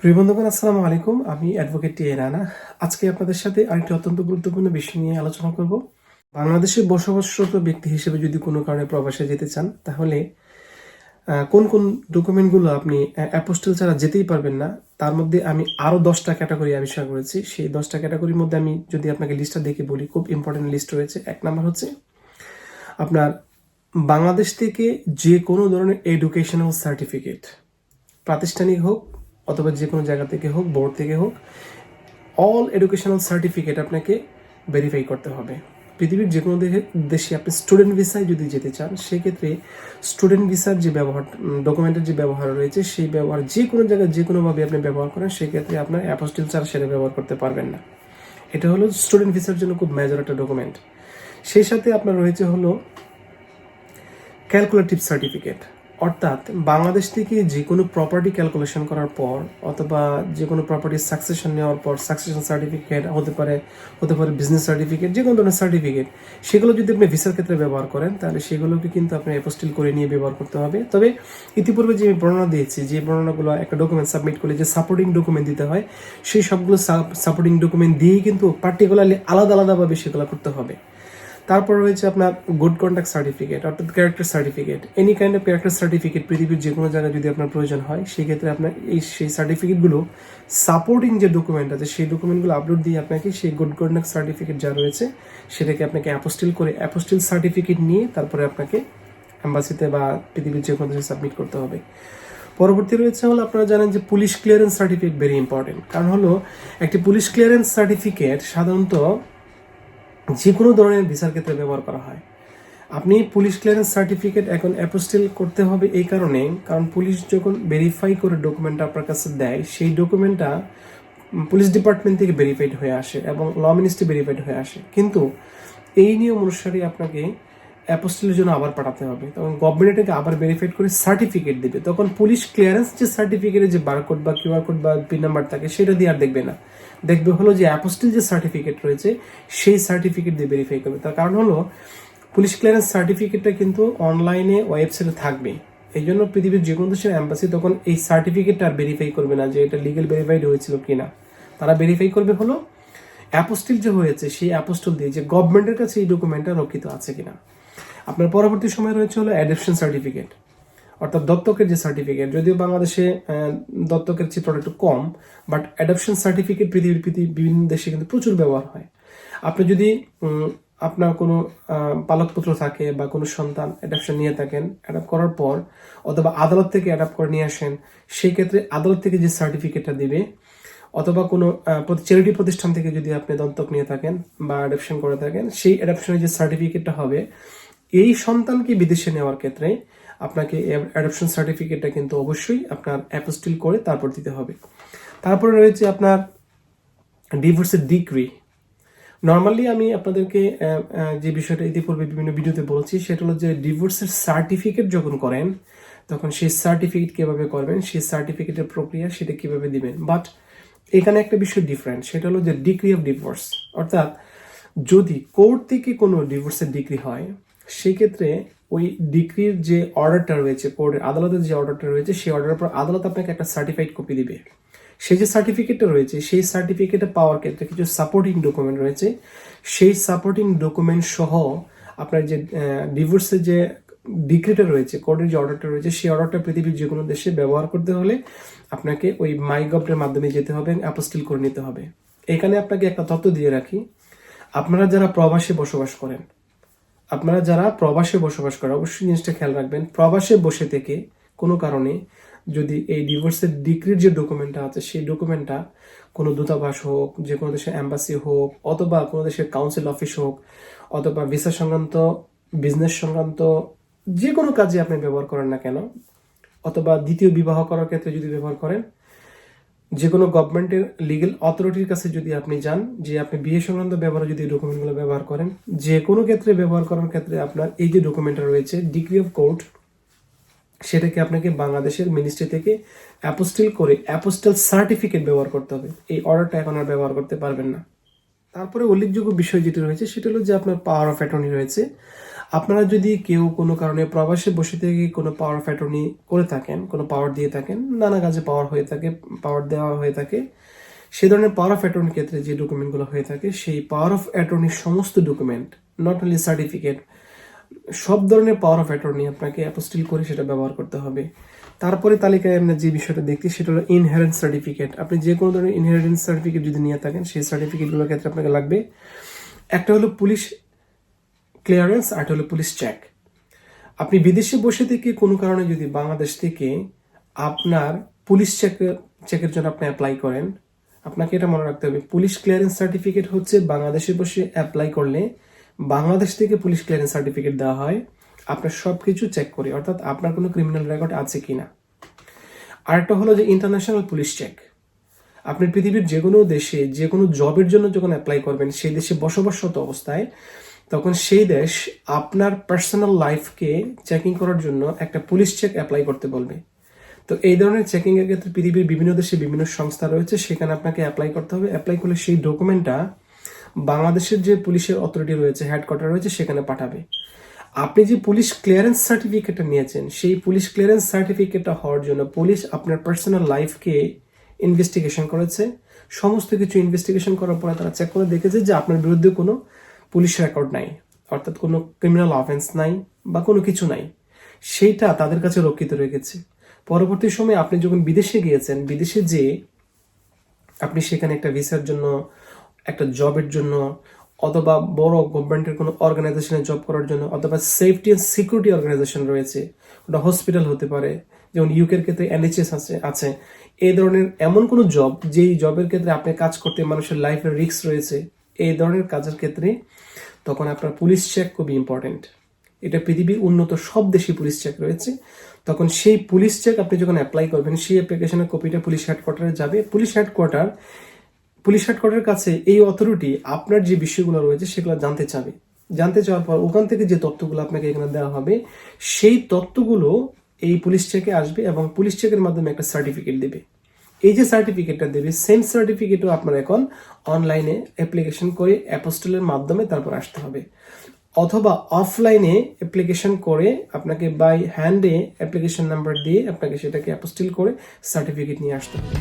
প্রিয় বন্ধুগণ, আসসালামু আলাইকুম। আমি অ্যাডভোকেট টি রানা। আজকে আপনাদের সাথে আরেকটি অত্যন্ত গুরুত্বপূর্ণ বিষয় নিয়ে আলোচনা করব। বাংলাদেশে বসবাসরত ব্যক্তি হিসেবে যদি কোনো কারণে প্রবাসে যেতে চান, তাহলে কোন কোন ডকুমেন্টগুলো আপনি অ্যাপোস্টেল ছাড়া যেতেই পারবেন না, তার মধ্যে আমি আরও দশটা ক্যাটাগরি আবিষ্কার করেছি। সেই দশটা ক্যাটাগরির মধ্যে আমি যদি আপনাকে লিস্টটা দেখে বলি, খুব ইম্পর্টেন্ট লিস্ট রয়েছে। এক নাম্বার হচ্ছে, আপনার বাংলাদেশ থেকে যে কোনো ধরনের এডুকেশনাল সার্টিফিকেট প্রাতিষ্ঠানিক হোক অথবা যে কোনো জায়গা থেকে হোক বোর্ড থেকে হোক অল এডুকেশনাল সার্টিফিকেট আপনাকে ভেরিফাই করতে হবে। পৃথিবীর যে কোনো দেশে আপনি স্টুডেন্ট ভিসায় যদি যেতে চান, সেক্ষেত্রে স্টুডেন্ট ভিসার যে ব্যবহার ডকুমেন্টের যে ব্যবহার রয়েছে, সেই ব্যবহার যে কোনো জায়গায় যে কোনোভাবে আপনি ব্যবহার করেন, সেক্ষেত্রে আপনার অ্যাপোস্টিল ছাড়া সেটা ব্যবহার করতে পারবেন না। এটা হলো স্টুডেন্ট ভিসার জন্য খুব মেজর একটা ডকুমেন্ট সেই সাথে আপনার রয়েছে হলো ক্যালকুলেটিভ সার্টিফিকেট অর্থাৎ বাংলাদেশ থেকে যে কোনো প্রপার্টি ক্যালকুলেশন করার পর অথবা যে কোনো প্রপার্টির সাকসেশন নেওয়ার পর সাকসেশন সার্টিফিকেট হতে পারে হতে পারে বিজনেস সার্টিফিকেট যে কোনো ধরনের সার্টিফিকেট সেগুলো যদি আপনি ভিসার ক্ষেত্রে ব্যবহার করেন, তাহলে সেগুলোকে কিন্তু আপনি অ্যাপোস্টিল করে নিয়ে ব্যবহার করতে হবে। তবে ইতিপূর্বে যে বর্ণনা দিয়েছি, যে বর্ণনাগুলো একটা ডকুমেন্ট সাবমিট করলে যে সাপোর্টিং ডকুমেন্ট দিতে হয়, সেই সবগুলো সাপোর্টিং ডকুমেন্ট দিয়েই কিন্তু পার্টিকুলারলি আলাদা আলাদাভাবে সেগুলো করতে হবে। তারপর রয়েছে আপনার গুড কন্ডাক্ট সার্টিফিকেট অর্থাৎ character certificate any kind of character certificate পৃথিবীর যে কোনো জায়গায় যদি আপনার প্রয়োজন হয় সেই ক্ষেত্রে আপনার এই সেই সার্টিফিকেটগুলো সাপোর্টিং যে ডকুমেন্ট আছে, সেই ডকুমেন্টগুলো আপলোড দিয়ে আপনাকে সেই গুড কন্ডাক্ট সার্টিফিকেট যা রয়েছে, সেটাকে আপনাকে অ্যাপোস্টিল করে অ্যাপোস্টিল সার্টিফিকেট নিয়ে তারপরে আপনাকে অ্যাম্বাসিতে বা পৃথিবীর যে কোনো সাবমিট করতে হবে। পরবর্তী রয়েছে হলো আপনারা জানেন যে police clearance certificate very important কারণ হলো একটি পুলিশ ক্লিয়ারেন্স সার্টিফিকেট সাধারণত যে কোনো ধরনের ভিসার ক্ষেত্রে ব্যবহার করা হয়। আপনি পুলিশ ক্লিয়ারেন্স সার্টিফিকেট এখন অ্যাপোস্টিল করতে হবে এই কারণে, কারণ পুলিশ যখন ভেরিফাই করে ডকুমেন্টটা আপনার কাছে দেয়, সেই ডকুমেন্টটা পুলিশ ডিপার্টমেন্ট থেকে ভেরিফাইড হয়ে আসে এবং ল মিনিস্ট্রি ভেরিফাইড হয়ে আসে। কিন্তু এই নিয়ম অনুসারে আপনাকে অ্যাপোস্টিলের জন্য আবার পাঠাতে হবে। তখন গভর্নমেন্ট এটাকে আবার ভেরিফাইড করে সার্টিফিকেট দেবে। তখন পুলিশ ক্লিয়ারেন্স যে সার্টিফিকেটের যে বারকোড বা কিউআর কোড বা পিন নাম্বার থাকে, সেটা দিয়ে আর দেখবে না। দেখবে হলো যে অ্যাপোস্টিল যে সার্টিফিকেট রয়েছে, সেই সার্টিফিকেট দিয়ে ভেরিফাই করবে। তার কারণ হলো পুলিশ ক্লিয়ারেন্স সার্টিফিকেটটা কিন্তু অনলাইনে ওয়েবসাইটে থাকবে এই জন্য পৃথিবীর যে কোনো দেশের অ্যাম্বাসি তখন এই সার্টিফিকেটটা আর ভেরিফাই করবে না যে এটা লিগেল ভেরিফাইড হয়েছিল কি না তারা ভেরিফাই করবে হলো, অ্যাপোস্টিল যে হয়েছে, সেই অ্যাপোস্টিল দিয়ে যে গভর্নমেন্টের কাছে এই ডকুমেন্টটা রক্ষিত আছে কিনা। আপনার পরবর্তী সময় রয়েছে হলো অ্যাডপশন সার্টিফিকেট অর্থাৎ দত্তকের যে সার্টিফিকেট যদিও বাংলাদেশে দত্তকের চিত্রটা একটু কম বাট অ্যাডপশন সার্টিফিকেট পৃথিবীর পৃথিবী বিভিন্ন দেশে কিন্তু প্রচুর ব্যবহার হয়। আপনি যদি আপনার কোনো পালকপুত্র থাকে বা কোনো সন্তান অ্যাডাপশন নিয়ে থাকেন অ্যাডাপ্ট করার পর, অথবা আদালত থেকে অ্যাডাপ্ট করে নিয়ে আসেন, সেই ক্ষেত্রে আদালত থেকে যে সার্টিফিকেটটা দিবে, অথবা কোনো চ্যারিটি প্রতিষ্ঠান থেকে যদি আপনি দত্তক নিয়ে থাকেন বা অ্যাডাপশন করে থাকেন, সেই অ্যাডাপশনের যে সার্টিফিকেটটা হবে, এই সন্তানকে বিদেশে নেওয়ার ক্ষেত্রে আপনাকে অ্যাডপশন সার্টিফিকেটটা কিন্তু অবশ্যই আপনার অ্যাপোস্টিল করে তারপর দিতে হবে। তারপরে রয়েছে আপনার ডিভোর্সের ডিগ্রি নর্মালি আমি আপনাদেরকে যে বিষয়টা ইতিপূর্বে বিভিন্ন ভিডিওতে বলেছি, সেটা হলো যে ডিভোর্সের সার্টিফিকেট যখন করেন, তখন সেই সার্টিফিকেট কীভাবে করবেন, সেই সার্টিফিকেটের প্রক্রিয়া সেটা কীভাবে দিবেন। বাট এখানে একটা বিষয় ডিফারেন্ট সেটা হলো যে ডিগ্রি অফ ডিভোর্স অর্থাৎ যদি কোর্ট থেকে কোনো ডিভোর্সের ডিগ্রি হয় সেক্ষেত্রে ওই ডিগ্রির যে অর্ডারটা রয়েছে কোর্টের আদালতের যে অর্ডারটা রয়েছে, সেই অর্ডারের পর আদালত আপনাকে একটা সার্টিফাইড কপি দিবে। সেই যে সার্টিফিকেটটা রয়েছে, সেই সার্টিফিকেটটা পাওয়ার ক্ষেত্রে কিছু সাপোর্টিং ডকুমেন্ট রয়েছে। সেই সাপোর্টিং ডকুমেন্ট সহ আপনার যে ডিভোর্সের যে ডিগ্রিটা রয়েছে কোর্টের যে অর্ডারটা রয়েছে, সেই অর্ডারটা পৃথিবীর যে কোনো দেশে ব্যবহার করতে হলে আপনাকে ওই মাইগভের মাধ্যমে যেতে হবে অ্যাপোস্টিল করে নিতে হবে। এখানে আপনাকে একটা তথ্য দিয়ে রাখি। আপনারা যারা প্রবাসে বসবাস করেন আপনারা যারা প্রবাসে বসবাস করেন, অবশ্যই জিনিসটা খেয়াল রাখবেন। প্রবাসে বসে থেকে কোনো কারণে যদি এই ডিভোর্সের ডিগ্রির যে ডকুমেন্টটা আছে, সেই ডকুমেন্টটা কোনো দূতাবাস হোক, যে কোনো দেশের অ্যাম্বাসি হোক, অথবা কোনো দেশের কাউন্সিল অফিস হোক, অথবা ভিসা সংক্রান্ত বিজনেস সংক্রান্ত যে কোনো কাজে আপনি ব্যবহার করেন না কেন, অথবা দ্বিতীয় বিবাহ করার ক্ষেত্রে যদি ব্যবহার করেন যে কোনো গভর্নমেন্টের লিগেল অথরিটির কাছে যদি আপনি যান, যে আপনি বিয়ে সংক্রান্ত ব্যবহারে যদি ডকুমেন্টগুলো ব্যবহার করেন যে কোনো ক্ষেত্রে ব্যবহার করার ক্ষেত্রে আপনার এই যে ডকুমেন্টটা রয়েছে ডিগ্রি অফ কোর্ট সেটাকে আপনাকে বাংলাদেশের মিনিস্ট্রি থেকে অ্যাপোস্টিল করে অ্যাপোস্টেল সার্টিফিকেট ব্যবহার করতে হবে। এই অর্ডারটা এখন আর ব্যবহার করতে পারবেন না। তারপরে উল্লেখযোগ্য বিষয় যেটি রয়েছে, সেটা হলো যে আপনার পাওয়ার অফ অ্যাটর্নি রয়েছে। আপনারা যদি কেউ কোনো কারণে প্রবাসে বসে থেকে কোনো পাওয়ার অফ অ্যাটর্নি করে থাকেন, কোনো পাওয়ার দিয়ে থাকেন, নানা কাজে পাওয়ার হয়ে থাকে পাওয়ার দেওয়া হয়ে থাকে, সে ধরনের পাওয়ার অফ অ্যাটর্নির ক্ষেত্রে যে ডকুমেন্টগুলো হয়ে থাকে, সেই পাওয়ার অফ অ্যাটর্নির সমস্ত ডকুমেন্ট নট অনলি সার্টিফিকেট সব ধরনের পাওয়ার অফ অ্যাটর্নি আপনাকে অ্যাপোস্টিল করে সেটা ব্যবহার করতে হবে। তারপরে তালিকায় আমরা যে বিষয়টা দেখছি, সেটা হলো ইনহেরেন্স সার্টিফিকেট আপনি যে কোনো ধরনের ইনহেরেন্স সার্টিফিকেট যদি নিয়ে থাকেন, সেই সার্টিফিকেটগুলোর ক্ষেত্রে আপনাকে লাগবে। একটা হলো পুলিশ ক্লিয়ারেন্স আর হলো পুলিশ চেক আপনি বিদেশে বসে থেকে কোনো কারণে যদি বাংলাদেশ থেকে আপনার পুলিশ চেক চেকের জন্য আপনি অ্যাপ্লাই করেন, আপনাকে এটা মনে রাখতে হবে পুলিশ ক্লিয়ারেন্স সার্টিফিকেট হচ্ছে বাংলাদেশে বসে অ্যাপ্লাই করলে বাংলাদেশ থেকে পুলিশ ক্লিয়ারেন্স সার্টিফিকেট দেওয়া হয়, আপনার সব কিছু চেক করে, অর্থাৎ আপনার কোনো ক্রিমিনাল রেকর্ড আছে কিনা। আরেকটা হলো যে ইন্টারন্যাশনাল পুলিশ চেক আপনি পৃথিবীর যে কোনো দেশে যে কোনো জবের জন্য যখন অ্যাপ্লাই করবেন, সেই দেশে বসবাসরত অবস্থায় তখন সেই দেশ আপনার পার্সোনাল লাইফকে চেকিং করার জন্য একটা পুলিশ চেক অ্যাপ্লাই করতে বলবে। তো এই ধরনের চেকিং এর ক্ষেত্রে পৃথিবীর বিভিন্ন দেশে বিভিন্ন সংস্থা রয়েছে, সেখানে আপনাকে অ্যাপ্লাই করতে হবে। অ্যাপ্লাই করলে সেই ডকুমেন্টটা বাংলাদেশের যে পুলিশের অথরিটি রয়েছে হেডকোয়ার্টার রয়েছে, সেখানে পাঠাবে। আপনি যে পুলিশ ক্লিয়ারেন্স সার্টিফিকেটটা নিয়েছেন, সেই পুলিশ ক্লিয়ারেন্স সার্টিফিকেটটা হওয়ার জন্য পুলিশ আপনার পার্সোনাল লাইফকে ইনভেস্টিগেশন করেছে। সমস্ত কিছু ইনভেস্টিগেশন করার পরে তারা চেক করে দেখেছে যে আপনার বিরুদ্ধে কোনো পুলিশ রেকর্ড নাই, অর্থাৎ কোনো ক্রিমিনাল অফেন্স নাই বা কোনো কিছু নাই। সেইটা তাদের কাছে রক্ষিত রেখেছে পরবর্তী সময়ে আপনি যখন বিদেশে গিয়েছেন, বিদেশে যে আপনি সেখানে একটা ভিসার জন্য, একটা জবের জন্য, অথবা বড় গভর্নমেন্টের কোনো অর্গানাইজেশনে জব করার জন্য, অথবা সেফটি অ্যান্ড সিকিউরিটি অর্গানাইজেশন রয়েছে, ওটা হসপিটাল হতে পারে, যেমন ইউকের ক্ষেত্রে এনএইচএস আছে আছে। এই ধরনের এমন কোনো জব যেই জবের ক্ষেত্রে আপনি কাজ করতে মানুষের লাইফের রিস্ক রয়েছে এই ধরনের কাজের ক্ষেত্রে তখন আপনার পুলিশ চেক খুবই ইম্পর্টেন্ট এটা পৃথিবীর উন্নত সব দেশে পুলিশ চেক রয়েছে। তখন সেই পুলিশ চেক আপনি যখন অ্যাপ্লাই করবেন, সেই অ্যাপ্লিকেশনের কপিটা পুলিশ হেডকোয়ার্টারে যাবে। পুলিশ হেডকোয়ার্টার পুলিশ হেডকোয়ার্টারের কাছে এই অথরিটি আপনার যে বিষয়গুলো রয়েছে সেগুলো জানতে চাবে। জানতে চাওয়ার পর ওখান থেকে যে তথ্যগুলো আপনাকে এখানে দেওয়া হবে, সেই তথ্যগুলো এই পুলিশ চেকে আসবে এবং পুলিশ চেকের মাধ্যমে একটা সার্টিফিকেট দেবে। এই যে সার্টিফিকেটটা দেবে সেম সার্টিফিকেটও আপনার এখন অনলাইনে অ্যাপ্লিকেশন করে অ্যাপোস্টলের মাধ্যমে তারপর আসতে হবে। অথবা অফলাইনে অ্যাপ্লিকেশন করে আপনাকে বাই হ্যান্ডে অ্যাপ্লিকেশন নাম্বার দিয়ে আপনাকে সেটাকে অ্যাপোস্টিল করে সার্টিফিকেট নিয়ে আসতে হবে।